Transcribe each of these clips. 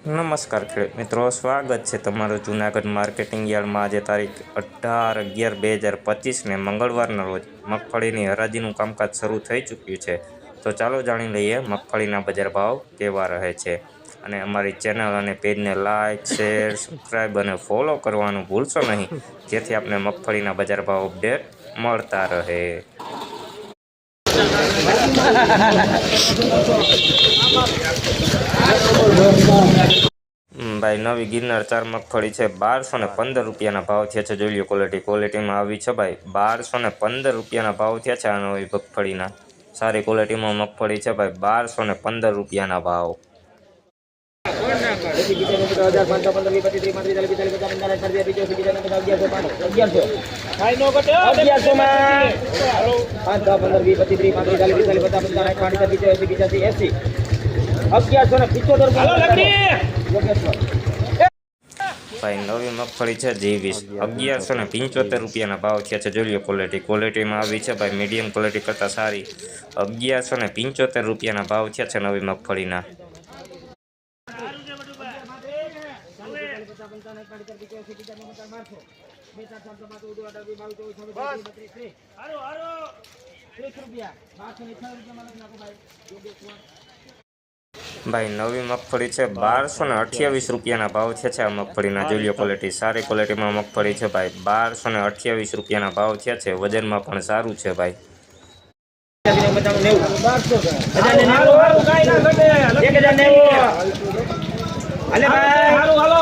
નમસ્કાર ખેડૂત મિત્રો, સ્વાગત છે તમારું જૂનાગઢ માર્કેટિંગ યાર્ડમાં. આજે તારીખ અઢાર અગિયાર બે હજાર પચીસને મંગળવારના રોજ મગફળીની હરાજીનું કામકાજ શરૂ થઈ ચૂક્યું છે. તો ચાલો જાણી લઈએ મગફળીના બજાર ભાવ કેવા રહે છે. અને અમારી ચેનલ અને પેજને લાઇક શેર સબસ્ક્રાઈબ અને ફોલો કરવાનું ભૂલશો નહીં. જેથી આપને મગફળીના બજાર ભાવ અપડેટ મળતા રહે. ભાઈ, નવી ગિરનાર ચાર મગફળી છે, બારસો ને પંદર રૂપિયાના ભાવ થયા છે. જોઈ લો ક્વોલિટી ક્વોલિટીમાં આવી છે ભાઈ. બારસો ને પંદર રૂપિયાના ભાવ થયા છે આ નવી મગફળીના. સારી ક્વોલિટીમાં મગફળી છે ભાઈ, બારસો ને પંદર રૂપિયાના ભાવ. ભાઈ, નવી મગફળી છે જીવીસ અગિયારસો ને પંચોતેર રૂપિયાના ભાવ થયા છે. જોઈ લો ક્વોલિટી ક્વોલિટીમાં આવી છે ભાઈ. મીડિયમ ક્વોલિટી કરતાં સારી. અગિયારસો ને પંચોતેર રૂપિયાના ભાવ થયા છે નવી મગફળીના. ભાઈ. નવી મગફળી છે બારસો ને અઠ્યાવીસ રૂપિયાના ભાવ છે આ મગફળીના. જોઈ ક્વોલિટી સારી ક્વોલિટીમાં મગફળી છે ભાઈ. બારસો ને અઠ્યાવીસ રૂપિયાના ભાવ થયા છે. વજનમાં પણ સારું છે ભાઈ. એક હજાર નેવું હાલે ભાઈ હાલો હાલો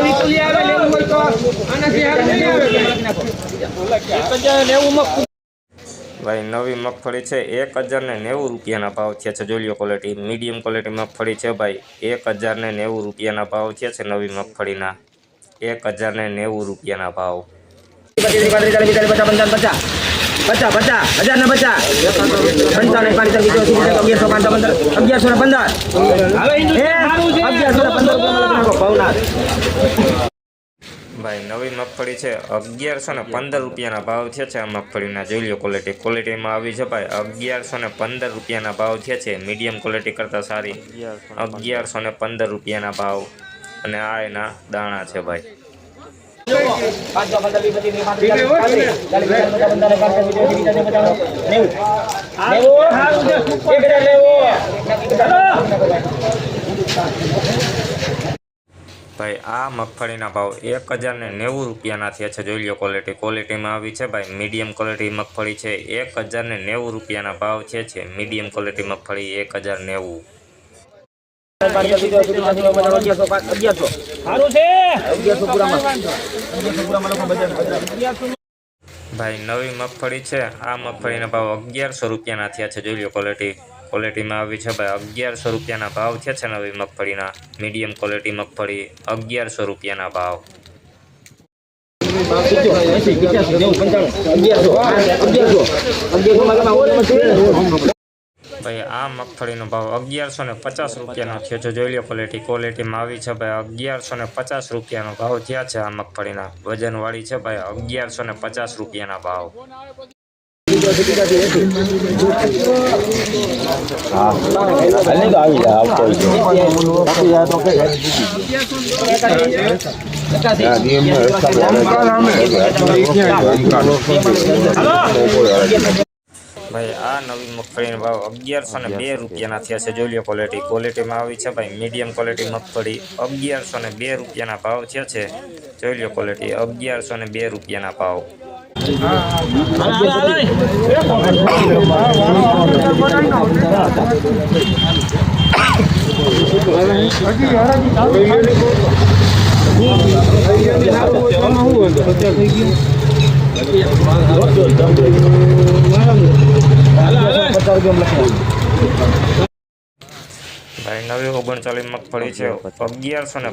વિપુલી આવે લેવું હોય તો આનાથી હારું નહીં આવે એક હજાર નેવું માં ભાઈ નવી મગફળી છે એક હજાર ને નેવું રૂપિયાના ભાવ થયા છે જોઈ લો ક્વોલિટી મીડિયમ ક્વોલિટી મગફળી છે ભાઈ એક હજાર ને નેવું રૂપિયાના ભાવ થયા છે નવી મગફળીના એક હજાર ને નેવું રૂપિયાના ભાવ પચીસ પચાસ પચાસ પચાસ. પચાસ હજાર ને પચાસ પંચાવન પાંચ અગિયારસો પાંચ પંદર અગિયારસો ને પંદર. અગિયારસો ને પંદર ભવનાથ. ભાઈ નવી મગફળી છે. અગિયારસો ને પંદર રૂપિયાના ભાવ થયા છે આ મગફળીના. જોઈ લો ક્વોલિટી ક્વોલિટીમાં આવી છે ભાઈ અગિયારસો ને પંદર રૂપિયાના ભાવ થયા છે. મીડિયમ ક્વોલિટી કરતાં સારી. અગિયારસો ને પંદર રૂપિયાના ભાવ. અને આ એના દાણા છે ભાઈ. ભાઈ, આ મગફળીના ભાવ એક હજાર ને નેવું રૂપિયાના થયા છે. જોઈ લો ક્વોલિટી ક્વોલિટીમાં આવી છે ભાઈ. મીડિયમ ક્વોલિટી મગફળી છે. એક હજાર ને નેવું રૂપિયાના ભાવ છે છે. મીડિયમ ક્વોલિટી મગફળી એક હજાર નેવું. ભાઈ, નવી મગફળી છે. આ મગફળીના ભાવ અગિયારસો રૂપિયાના થયા છે. જોઈ લો ક્વોલિટી ક્વોલિટીમાં આવી છે ભાઈ, અગિયારસો રૂપિયાના ભાવ થયા છે નવી મગફળીના. મીડિયમ ક્વોલિટી મગફળી, અગિયારસો રૂપિયાના ભાવ. ભાઈ, આ મગફળીનો ભાવ અગિયારસો ને પચાસ રૂપિયાનો થયો છે. જોઈ લો ક્વોલિટી ક્વોલિટીમાં આવી છે ભાઈ, અગિયારસો ને પચાસ રૂપિયાનો ભાવ થયા છે આ મગફળીના. વજનવાળી છે ભાઈ, અગિયારસો ને પચાસ રૂપિયાના ભાવ. ભાઈ આ નવી મગફળીનો ભાવ અગિયારસો ને બે રૂપિયાના થયા છે. જોઈ લો ક્વોલિટી ક્વોલિટીમાં આવી છે ભાઈ મીડિયમ ક્વોલિટી મગફળી અગિયારસો ને બે રૂપિયાના ભાવ થયા છે. જોઈ લો ક્વોલિટી અગિયારસો ને બે રૂપિયાના ભાવ. ભાઈ નવી ઓગણચાલીસ મગફળી છે. અગિયારસો ને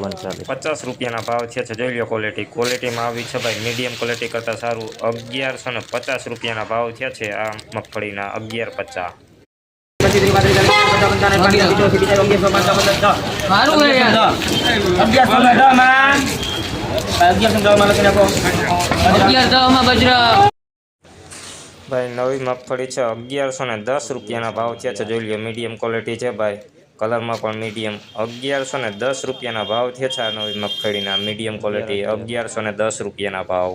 પચાસ રૂપિયાના ભાવ છે છે. જોઈ લો ક્વોલિટી ક્વોલિટીમાં આવી છે ભાઈ મીડિયમ ક્વોલિટી કરતાં સારું. અગિયારસો ને પચાસ રૂપિયાના ભાવ થયા છે આ મગફળીના અગિયાર પચાસ. માં બજરા. ભાઈ, નવી મગફળી છે, અગિયારસો ને દસ રૂપિયાના ભાવ થયા છે જોઈ લો મીડિયમ ક્વોલિટી છે ભાઈ. કલરમાં પણ મીડિયમ અગિયારસો ને દસ રૂપિયાના ભાવ થયા છે આ નવી મગફળીના મીડિયમ ક્વોલિટી અગિયારસો ને દસ રૂપિયાના ભાવ.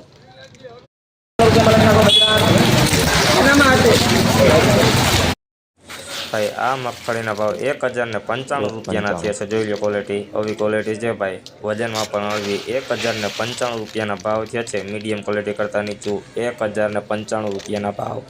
ભાઈ આ મગફળીના ભાવ એક હજાર ને પંચાણું રૂપિયાના થયા છે. જોઈ લો ક્વોલિટી આવી ક્વોલિટી છે ભાઈ. વજનમાં પણ હળવી એક હજાર ને પંચાણું રૂપિયાના ભાવ થયા છે. મીડિયમ ક્વોલિટી કરતાં નીચું એક હજાર ને પંચાણું રૂપિયાના ભાવ.